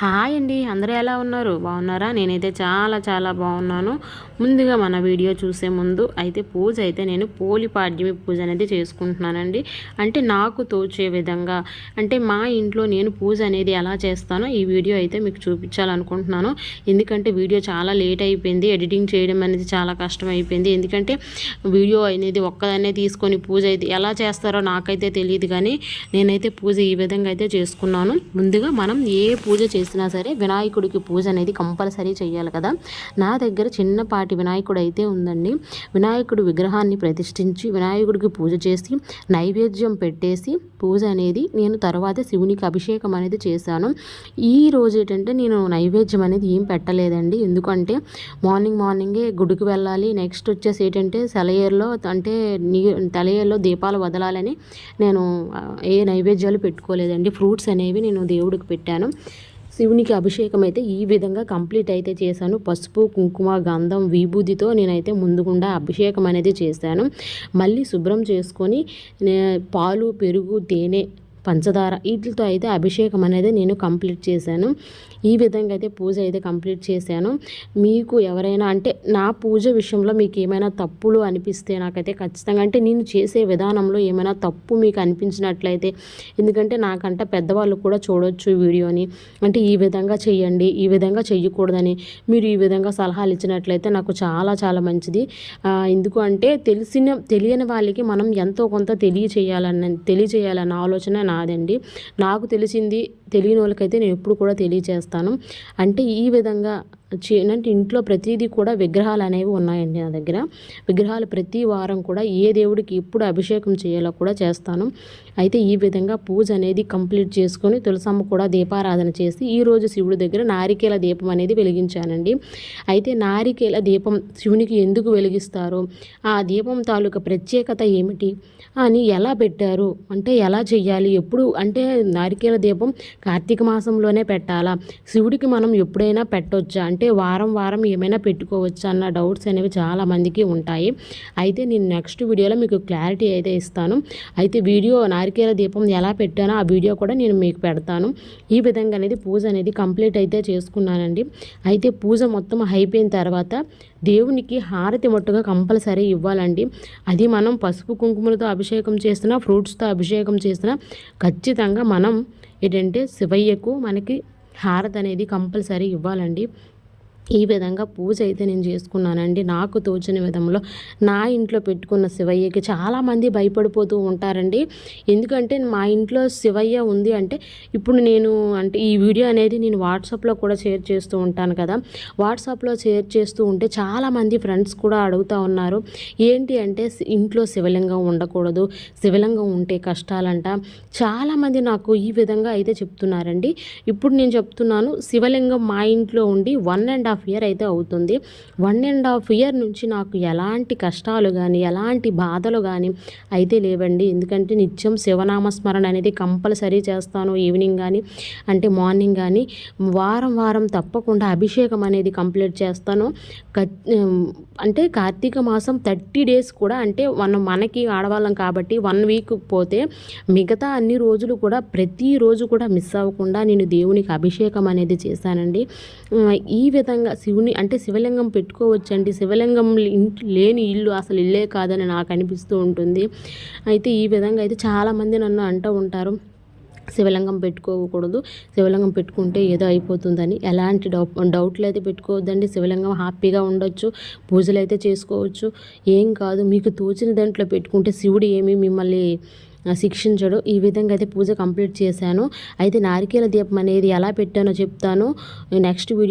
Hi అండి అందరూ ఎలా ఉన్నారు? బాగున్నారా? నేనైతే చాలా చాలా బాగున్నాను. ముందుగా మన వీడియో చూసే ముందు అయితే పూజ అయితే నేను పోలి పాడ్యమి పూజ అనేది చేసుకుంటున్నానండి. అంటే నాకు తోచే విధంగా. అంటే మా ఇంట్లో నేను పూజ అనేది ఎలా చేస్తానో ఈ వీడియో అయితే మీకు చూపించాలనుకుంటున్నాను. ఎందుకంటే వీడియో చాలా లేట్ అయిపోయింది ఎడిటింగ్ చేయడం అనేది చాలా కష్టం అయిపోయింది. ఎందుకంటే వీడియో అనేది ఒక్కదనే తీసుకొని పూజ అయితే ఎలా చేస్తారో నాకైతే తెలియదు కానీ నేనైతే పూజ ఈ విధంగా అయితే చేసుకున్నాను. ముందుగా మనం ఏ పూజ చేసి చేసినా సరే వినాయకుడికి పూజ అనేది కంపల్సరీ చేయాలి కదా. నా దగ్గర చిన్నపాటి వినాయకుడు అయితే ఉందండి. వినాయకుడు విగ్రహాన్ని ప్రతిష్ఠించి వినాయకుడికి పూజ చేసి నైవేద్యం పెట్టేసి పూజ అనేది నేను తర్వాత శివునికి అభిషేకం అనేది చేశాను. ఈ రోజు ఏంటంటే నేను నైవేద్యం అనేది ఏం పెట్టలేదండి. ఎందుకంటే మార్నింగ్ మార్నింగే గుడికి వెళ్ళాలి. నెక్స్ట్ వచ్చేసి ఏంటంటే సెలయేరులో అంటే నీ తలయేరులో దీపాలు వదలాలని నేను ఏ నైవేద్యాలు పెట్టుకోలేదండి. ఫ్రూట్స్ అనేవి నేను దేవుడికి పెట్టాను. శివునికి అభిషేకం అయితే ఈ విధంగా కంప్లీట్ అయితే చేశాను. పసుపు కుంకుమ గంధం విభూతితో నేనైతే ముందుగుండా అభిషేకం అనేది చేశాను. మళ్ళీ శుభ్రం చేసుకొని పాలు పెరుగు తేనె పంచదార వీటితో అయితే అభిషేకం అనేది నేను కంప్లీట్ చేశాను. ఈ విధంగా అయితే పూజ అయితే కంప్లీట్ చేశాను. మీకు ఎవరైనా అంటే నా పూజ విషయంలో మీకు ఏమైనా తప్పులు అనిపిస్తే నాకైతే ఖచ్చితంగా అంటే నేను చేసే విధానంలో ఏమైనా తప్పు మీకు అనిపించినట్లయితే ఎందుకంటే నాకంట పెద్దవాళ్ళు కూడా చూడొచ్చు వీడియోని. అంటే ఈ విధంగా చేయండి ఈ విధంగా చెయ్యకూడదని మీరు ఈ విధంగా సలహాలు ఇచ్చినట్లయితే నాకు చాలా చాలా మంచిది. ఎందుకు అంటే తెలిసిన తెలియని వాళ్ళకి మనం ఎంతో కొంత తెలియచేయాలన్న తెలియచేయాలన్న ఆలోచన నా కాదండి. నాకు తెలిసింది తెలియని వాళ్ళకైతే నేను ఎప్పుడు కూడా తెలియచేస్తాను. అంటే ఈ విధంగా అంటే ఇంట్లో ప్రతిదీ కూడా విగ్రహాలు అనేవి ఉన్నాయండి నా దగ్గర. విగ్రహాలు ప్రతి వారం కూడా ఏ దేవుడికి ఎప్పుడు అభిషేకం చేయాలో కూడా చేస్తాను. అయితే ఈ విధంగా పూజ అనేది కంప్లీట్ చేసుకొని తులసమ్మ కూడా దీపారాధన చేసి ఈరోజు శివుడి దగ్గర నారికేల దీపం అనేది వెలిగించానండి. అయితే నారికేల దీపం శివునికి ఎందుకు వెలిగిస్తారు? ఆ దీపం తాలూకా ప్రత్యేకత ఏమిటి? అని ఎలా పెట్టారు? అంటే ఎలా చెయ్యాలి? ఎప్పుడు అంటే నారికేల దీపం కార్తీక మాసంలోనే పెట్టాలా? శివుడికి మనం ఎప్పుడైనా పెట్టవచ్చా అంటే వారం వారం ఏమైనా పెట్టుకోవచ్చా అన్న డౌట్స్ అనేవి చాలామందికి ఉంటాయి. అయితే నేను నెక్స్ట్ వీడియోలో మీకు క్లారిటీ అయితే ఇస్తాను. అయితే వీడియో నారికేల దీపం ఎలా పెట్టానో ఆ వీడియో కూడా నేను మీకు పెడతాను. ఈ విధంగా అనేది పూజ అనేది కంప్లీట్ అయితే చేసుకున్నానండి. అయితే పూజ మొత్తం అయిపోయిన తర్వాత దేవునికి హారతి మొట్టుగా కంపల్సరీ ఇవ్వాలండి. అది మనం పసుపు కుంకుమలతో అభిషేకం చేసినా ఫ్రూట్స్తో అభిషేకం చేసినా ఖచ్చితంగా మనం ఏంటంటే శివయ్యకు మనకి హారతి అనేది కంపల్సరీ ఇవ్వాలండి. ఈ విధంగా పూజ అయితే నేను చేసుకున్నానండి. నాకు తోచిన విధంలో నా ఇంట్లో పెట్టుకున్న శివయ్యకి చాలామంది భయపడిపోతూ ఉంటారండి. ఎందుకంటే మా ఇంట్లో శివయ్య ఉంది అంటే ఇప్పుడు నేను అంటే ఈ వీడియో అనేది నేను వాట్సాప్లో కూడా షేర్ చేస్తూ ఉంటాను కదా. వాట్సాప్లో షేర్ చేస్తూ ఉంటే చాలామంది ఫ్రెండ్స్ కూడా అడుగుతూ ఉన్నారు. ఏంటి అంటే ఇంట్లో శివలింగం ఉండకూడదు శివలింగం ఉంటే కష్టాలంట. చాలామంది నాకు ఈ విధంగా అయితే చెప్తున్నారండి. ఇప్పుడు నేను చెప్తున్నాను శివలింగం మా ఇంట్లో ఉండి one and half half year అయితే అవుతుంది. వన్ అండ్ హాఫ్ ఇయర్ నుంచి నాకు ఎలాంటి కష్టాలు కానీ ఎలాంటి బాధలు కానీ అయితే లేవండి. ఎందుకంటే నిత్యం శివనామస్మరణ అనేది కంపల్సరీ చేస్తాను. ఈవినింగ్ కానీ అంటే మార్నింగ్ కానీ వారం వారం తప్పకుండా అభిషేకం అనేది కంప్లీట్ చేస్తాను. అంటే కార్తీక మాసం థర్టీ డేస్ కూడా అంటే మనం మనకి ఆడవాళ్ళం కాబట్టి వన్ వీక్ పోతే మిగతా అన్ని రోజులు కూడా ప్రతిరోజు కూడా మిస్ అవ్వకుండా నేను దేవునికి అభిషేకం అనేది చేశానండి. ఈ విధంగా శివలింగం శివుని అంటే శివలింగం పెట్టుకోవచ్చండి. శివలింగం లేని ఇల్లు అసలు ఇల్లే కాదని నాకు అనిపిస్తూ ఉంటుంది. అయితే ఈ విధంగా అయితే చాలామంది నన్ను అంటూ ఉంటారు శివలింగం పెట్టుకోకూడదు శివలింగం పెట్టుకుంటే ఏదో అయిపోతుందని. ఎలాంటి డౌ డౌట్లు అయితే పెట్టుకోవద్దండి. శివలింగం హ్యాపీగా ఉండొచ్చు పూజలు అయితే చేసుకోవచ్చు. ఏం కాదు మీకు తోచిన దాంట్లో పెట్టుకుంటే శివుడు ఏమి మిమ్మల్ని శిక్షించడు. ఈ విధంగా అయితే పూజ కంప్లీట్ చేశాను. అయితే నారికేల దీపం అనేది ఎలా పెట్టానో చెప్తాను. Next video